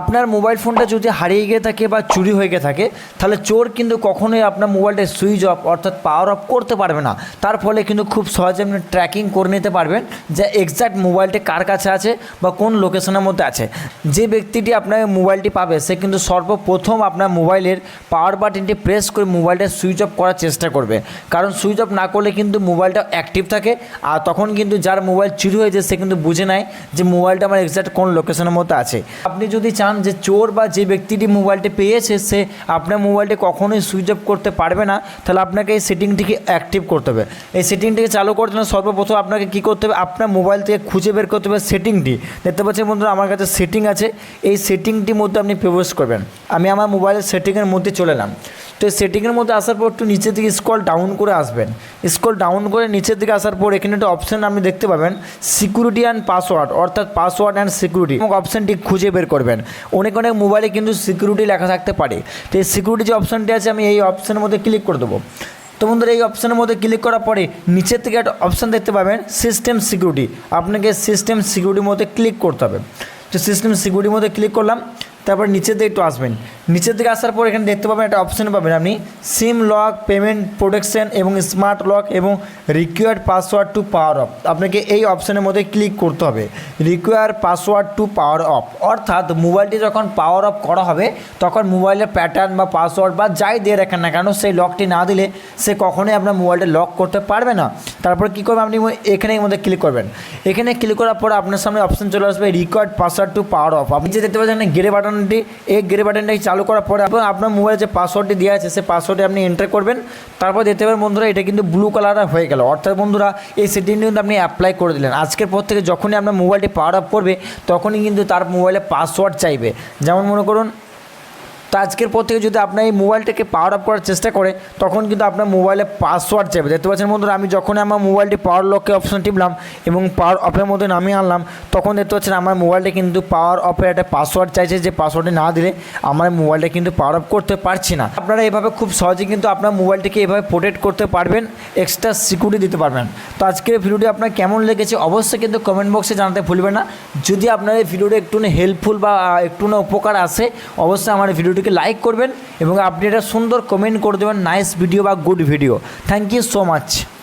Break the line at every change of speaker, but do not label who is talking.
আপনার মোবাইল ফোনটা যদি হারিয়ে গিয়ে থাকে বা চুরি হয়ে গিয়ে থাকে, তাহলে চোর কিন্তু কখনোই আপনার মোবাইলটা সুইচ অফ অর্থাৎ পাওয়ার অফ করতে পারবে না। তার ফলে কিন্তু খুব সহজে আপনি ট্র্যাকিং করে নিতে পারবেন যে এক্স্যাক্ট মোবাইলটি কার কাছে আছে বা কোন লোকেশনের মধ্যে আছে। যে ব্যক্তিটি আপনার মোবাইলটি পাবে, সে কিন্তু সর্বপ্রথম আপনার মোবাইলের পাওয়ার বাটনটি প্রেস করে মোবাইলটা সুইচ অফ করার চেষ্টা করবে। কারণ সুইচ অফ না করলে কিন্তু মোবাইলটা অ্যাক্টিভ থাকে, আর তখন কিন্তু যার মোবাইল চুরি হয়েছে, সে কিন্তু বুঝে নেয় যে মোবাইলটা আমার এক্স্যাক্ট কোন লোকেশনের মধ্যে আছে। আপনি যদি চান যে চোর বা যে ব্যক্তিটি মোবাইলটি পেয়েছে, সে আপনার মোবাইলটি কখনোই সুইচ অফ করতে পারবে না। তাহলে আপনাকে এই সেটিংটিকে অ্যাক্টিভ করতে হবে। এই সেটিংটিকে চালু করতে হলে সর্বপ্রথম আপনাকে কী করতে হবে? আপনার মোবাইল থেকে খুঁজে বের করতে হবে সেটিংটি। দেখতে পাচ্ছেন বন্ধুরা, আমার কাছে সেটিং আছে। এই সেটিংটির মধ্যে আপনি প্রবেশ করবেন। আমি আমার মোবাইলের সেটিংয়ের মধ্যে চলে এলাম। তো সেটিংয়ের মধ্যে আসার পর একটু নিচের দিকে স্কল ডাউন করে আসবেন। স্কল ডাউন করে নিচের দিকে আসার পর এখানে একটা অপশান আপনি দেখতে পাবেন সিকিউরিটি অ্যান্ড পাসওয়ার্ড অর্থাৎ পাসওয়ার্ড অ্যান্ড সিকিউরিটি এবং অপশানটি খুঁজে বের করবেন। অনেক অনেক মোবাইলে কিন্তু সিকিউরিটি লেখা থাকতে পারে। তো এই সিকিউরিটি যে অপশানটি আছে, আমি এই অপশানের মধ্যে ক্লিক করে দেবো। তো বন্ধুরা, এই অপশানের মধ্যে ক্লিক করার পরে নিচের থেকে একটা অপশান দেখতে পাবেন সিস্টেম সিকিউরিটি আপনাকে সিস্টেম সিকিউরিটির মধ্যে ক্লিক করতে হবে। তো সিস্টেম সিকিউরিটির মধ্যে ক্লিক করলাম, তারপর নিচের দিকে একটু আসবেন। নিচের দিকে আসার পর এখানে দেখতে পাবেন একটা অপশান পাবেন। আপনি সিম লক পেমেন্ট প্রোটেকশন এবং স্মার্ট লক এবং required password to power off আপনাকে এই অপশানের মধ্যে ক্লিক করতে হবে। Require password to power off অর্থাৎ মোবাইলটি যখন পাওয়ার অফ করা হবে, তখন মোবাইলের প্যাটার্ন বা পাসওয়ার্ড বা যাই দিয়ে রাখেন না কেন, সেই লকটি না দিলে সে কখনোই আপনার মোবাইলটা লক করতে পারবে না। তারপর কী করবেন? আপনি এখানে মধ্যে ক্লিক করবেন। এখানে ক্লিক করার পর আপনার সামনে অপশন চলে আসবে required password to power off আপনি যে দেখতে পাচ্ছেন গ্রে বাটনটি এই গ্রে বাটনটাকে চালু করার পরে এবং আপনার মোবাইলে যে পাসওয়ার্ডটি দেওয়া আছে সে পাসওয়ার্ডে আপনি এন্টার করবেন। তারপর দেখতে পাবেন বন্ধুরা, এটা কিন্তু ব্লু কালার হয়ে গেল। অর্থাৎ বন্ধুরা, এই সেটিংটি কিন্তু আপনি অ্যাপ্লাই করে দিলেন। আজকের পর থেকে যখনই আপনার মোবাইলটি পাওয়ার আপ করবে, তখনই কিন্তু তার মোবাইলে পাসওয়ার্ড চাইবে। যেমন মনে করুন তো আজকের পর থেকে যদি আপনার এই মোবাইলটাকে পাওয়ার আপ করার চেষ্টা করে, তখন কিন্তু আপনার মোবাইলে পাসওয়ার্ড চাইবে দেখতে পাচ্ছেন বন্ধুরা, আমি যখন আমার মোবাইলটি পাওয়ার লককে অপশন টিপলাম এবং পাওয়ার অফের মধ্যে নামিয়ে আনলাম, তখন দেখতে পাচ্ছেন আমার মোবাইলটা কিন্তু পাওয়ার অফের একটা পাসওয়ার্ড চাইছে যে পাসওয়ার্ডটি না দিলে আমার মোবাইলটা কিন্তু পাওয়ার আপ করতে পারছি না। আপনারা এভাবে খুব সহজে কিন্তু আপনার মোবাইলটিকে এভাবে প্রোটেক্ট করতে পারবেন এক্সট্রা সিকিউরিটি দিতে পারবেন। তো আজকের ভিডিওটি আপনার কেমন লেগেছে অবশ্যই কিন্তু কমেন্ট বক্সে জানাতে ভুলবেন না। যদি আপনার এই ভিডিওটা একটু হেল্পফুল বা একটু না উপকার আসে, অবশ্যই আমার এই ভিডিওটিকে লাইক করবেন এবং আপনি এটা সুন্দর কমেন্ট করে দেবেন নাইস ভিডিও বা good video thank you so much